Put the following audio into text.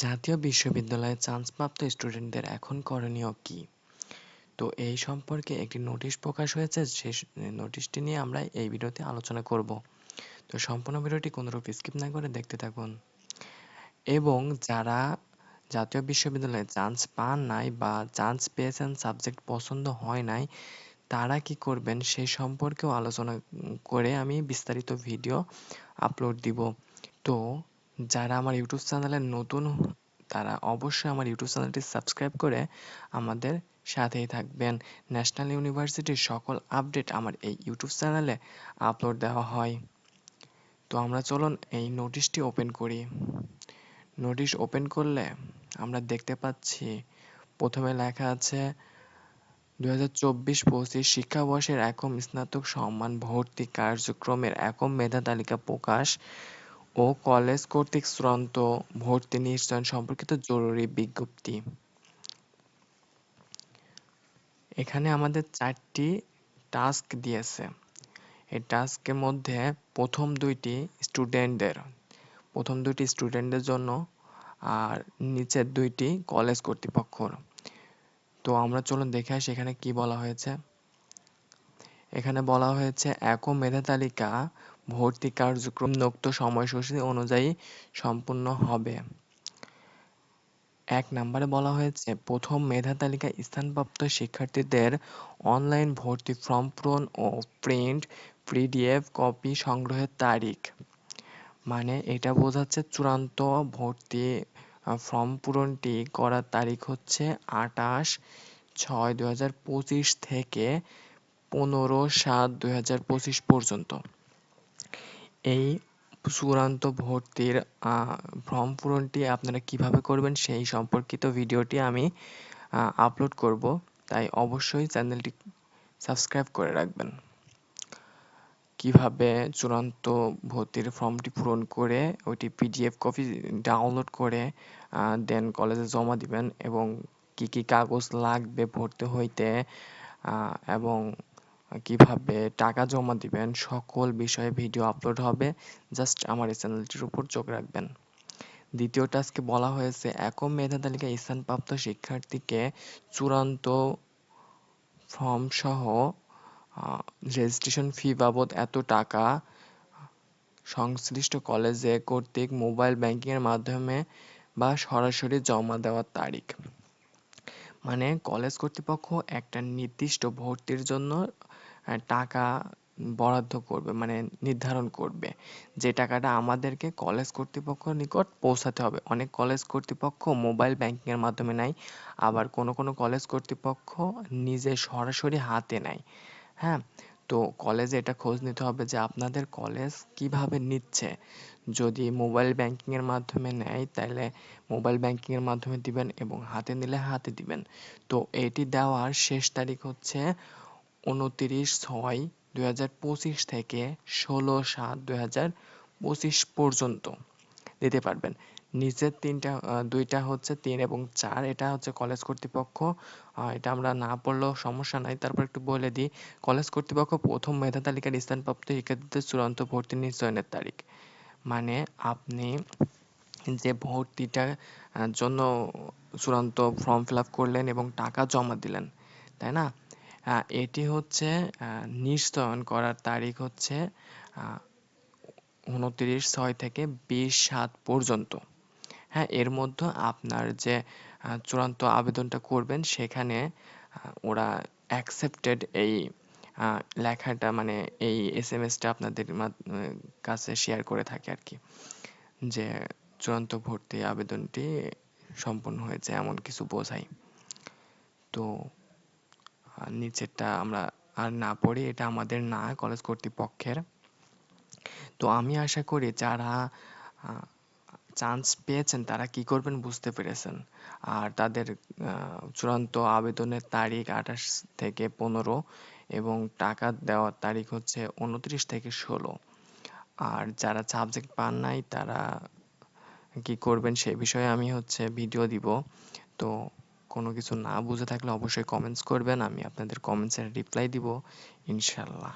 জাতীয় বিশ্ববিদ্যালয়ে চান্সপ্রাপ্ত স্টুডেন্টদের এখন করণীয় কী? তো এই সম্পর্কে একটি নোটিশ প্রকাশ হয়েছে, সে নোটিশটি নিয়ে আমরা এই ভিডিওতে আলোচনা করব। তো সম্পূর্ণ ভিডিওটি কোনোরূপ স্কিপ না করে দেখতে থাকুন। এবং যারা জাতীয় বিশ্ববিদ্যালয়ে চান্স পান নাই বা চান্স পেয়েছেন, সাবজেক্ট পছন্দ হয় নাই, তারা কি করবেন সেই সম্পর্কেও আলোচনা করে আমি বিস্তারিত ভিডিও আপলোড দিব। তো যারা আমার ইউটিউব চ্যানেলে নতুন, তারা অবশ্যই আমার ইউটিউব চ্যানেলটি সাবস্ক্রাইব করে আমাদের সাথেই থাকবেন। ন্যাশনাল ইউনিভার্সিটির সকল আপডেট আমার এই ইউটিউব চ্যানেলে আপলোড দেওয়া হয়। তো আমরা চলুন এই নোটিশটি ওপেন করি। নোটিশ ওপেন করলে আমরা দেখতে পাচ্ছি, প্রথমে লেখা আছে দু হাজার চব্বিশ পঁচিশ শিক্ষাবর্ষের একম স্নাতক সম্মান ভর্তি কার্যক্রমের একম মেধা তালিকা প্রকাশ ও কলেজ কর্তৃক চূড়ান্ত ভর্তি নিশ্চয়ন সম্পর্কিত জরুরি বিজ্ঞপ্তি। এখানে আমাদের চারটি টাস্ক দিয়েছে। এই টাস্কের মধ্যে প্রথম দুইটি স্টুডেন্টদের প্রথম দুইটি স্টুডেন্টদের জন্য আর নিচের দুইটি কলেজ কর্তৃপক্ষর। তো আমরা চলুন দেখে আসি এখানে কি বলা হয়েছে। এখানে বলা হয়েছে একম মেধা তালিকা ভর্তি কার্যক্রম নোক্ত সময়সূচি অনুযায়ী সম্পূর্ণ হবে। এক নম্বরে বলা হয়েছে, প্রথম মেধা তালিকায় স্থানপ্রাপ্ত শিক্ষার্থীদের অনলাইন ভর্তি ফর্ম পূরণ ও প্রিন্ট, পিডিএফ কপি সংগ্রহের তারিখ। মানে এটা বোঝাচ্ছে চূড়ান্ত ভর্তি ফর্ম পূরণটি করার তারিখ হচ্ছে আটাশ ছয় দু থেকে পনেরো সাত হাজার পঁচিশ পর্যন্ত। এই চূড়ান্ত ভর্তির ফর্ম পূরণটি আপনারা কীভাবে করবেন সেই সম্পর্কিত ভিডিওটি আমি আপলোড করব। তাই অবশ্যই চ্যানেলটি সাবস্ক্রাইব করে রাখবেন। কীভাবে চূড়ান্ত ভর্তির ফর্মটি পূরণ করে, ওইটি পিডিএফ কপি ডাউনলোড করে দেন কলেজে জমা দিবেন এবং কি কি কাগজ লাগবে ভর্তি হইতে এবং কীভাবে টাকা জমা দিবেন, সকল বিষয়ে ভিডিও আপলোড হবে। জাস্ট আমার এই চ্যানেলটির উপর চোখ রাখবেন। দ্বিতীয় টাস্কে বলা হয়েছে একম মেধা তালিকায় স্থানপ্রাপ্ত শিক্ষার্থীকে চূড়ান্ত ফর্ম সহ রেজিস্ট্রেশন ফি বাবদ এত টাকা সংশ্লিষ্ট কলেজে কর্তৃক মোবাইল ব্যাংকিংয়ের মাধ্যমে বা সরাসরি জমা দেওয়ার তারিখ। মানে কলেজ কর্তৃপক্ষ একটা নির্দিষ্ট ভর্তির জন্য টাকা বরাদ্দ করবে মানে নির্ধারণ করবে। যে টাকাটা আমাদেরকে কলেজ কর্তৃপক্ষের নিকট পৌঁছাতে হবে। অনেক কলেজ কর্তৃপক্ষ মোবাইল ব্যাংকিংয়ের মাধ্যমে নেয়, আবার কোনো কোনো কলেজ কর্তৃপক্ষ নিজে সরাসরি হাতে নেয়। হ্যাঁ তো কলেজে এটা খোঁজ নিতে হবে যে আপনাদের কলেজ কীভাবে নিচ্ছে। যদি মোবাইল ব্যাংকিংয়ের মাধ্যমে নেয়, তাহলে মোবাইল ব্যাংকিংয়ের মাধ্যমে দিবেন এবং হাতে নিলে হাতে দিবেন। তো এটি দেওয়ার শেষ তারিখ হচ্ছে উনতিরিশ ছয় দুই হাজার পঁচিশ থেকে ষোলো সাত দুই হাজার পঁচিশ পর্যন্ত দিতে পারবেন। নিচের তিনটা দুইটা হচ্ছে তিন এবং চার, এটা হচ্ছে কলেজ কর্তৃপক্ষ। এটা আমরা না পড়লেও সমস্যা নাই। তারপর একটু বলে দিই, কলেজ কর্তৃপক্ষ প্রথম মেধা তালিকার স্থানপ্রাপ্ত শিক্ষার্থীদের চূড়ান্ত ভর্তি নিশ্চয়নের তারিখ। মানে আপনি যে ভর্তিটার জন্য চূড়ান্ত ফর্ম ফিল আপ করলেন এবং টাকা জমা দিলেন, তাই না? এটি হচ্ছে নিশ্চয়ন করার তারিখ হচ্ছে উনত্রিশ ছয় থেকে বিশ সাত পর্যন্ত। হ্যাঁ এর মধ্যে আপনার যে চূড়ান্ত আবেদনটা করবেন, সেখানে ওরা অ্যাকসেপ্টেড এই লেখাটা মানে এই এস এম এসটা আপনাদের কাছে শেয়ার করে থাকে আর কি। যে চূড়ান্ত ভর্তি আবেদনটি সম্পন্ন হয়েছে, এমন কিছু বোঝায়। তো নিচেরটা আমরা আর না পড়ি এটা আমাদের না কলেজ কর্তৃপক্ষের। তো আমি আশা করি যারা চান্স পেয়েছেন তারা কি করবেন বুঝতে পেরেছেন। আর তাদের চূড়ান্ত আবেদনের তারিখ আঠাশ থেকে পনেরো এবং টাকা দেওয়ার তারিখ হচ্ছে উনত্রিশ থেকে ষোলো। আর যারা সাবজেক্ট পান নাই তারা কি করবেন সে বিষয়ে আমি হচ্ছে ভিডিও দিব। তো কোনো কিছু না বুঝে থাকলে অবশ্যই কমেন্টস করবেন আমি আপনাদের কমেন্টসের রিপ্লাই দিব ইনশাল্লাহ